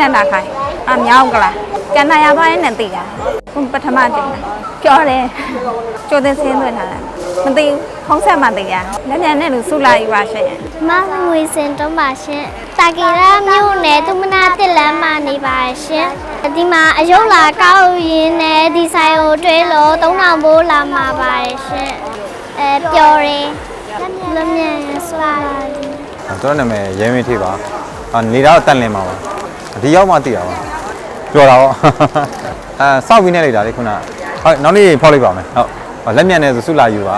နာခိုင်အမြောက်ကလားကန်နာရသွားရင်နဲ့သိတာခုပထမတင်တာပြောတယ်ကြိုတင်စင်းသွင်းထားတာမသိဘူးဖုံးဆက်မှသိရလက်ညံနဲ့လူစုလာယူပါရှင်မငွေစင်တုံးပါရှင်တာကီရာမြို့နယ်သူမနာတစ်လမ်းမှာနေပါရှင်ဒီမှာအယုတ်လာကောက်ရင်းနဲ့ဒီဆိုင်ကိုတွဲလို့3000ဘိုးလာမှာပါရှင်အဲပျော်တယ်လက်မြန်ဆွာပါကျွန်တော်နာမည်ရဲမင်းထေးပါအာနေတာတော့တန်လင်းပါပါ ဒီရောက်မှသိတာပါပြောတာပေါ့အဲစောက်ပြီးနေလိုက်တာလေခုနဟုတ်နောက်နေ့ဖောက်လိုက်ပါမယ်ဟုတ်လက်မြန်နေဆိုစုလာယူပါ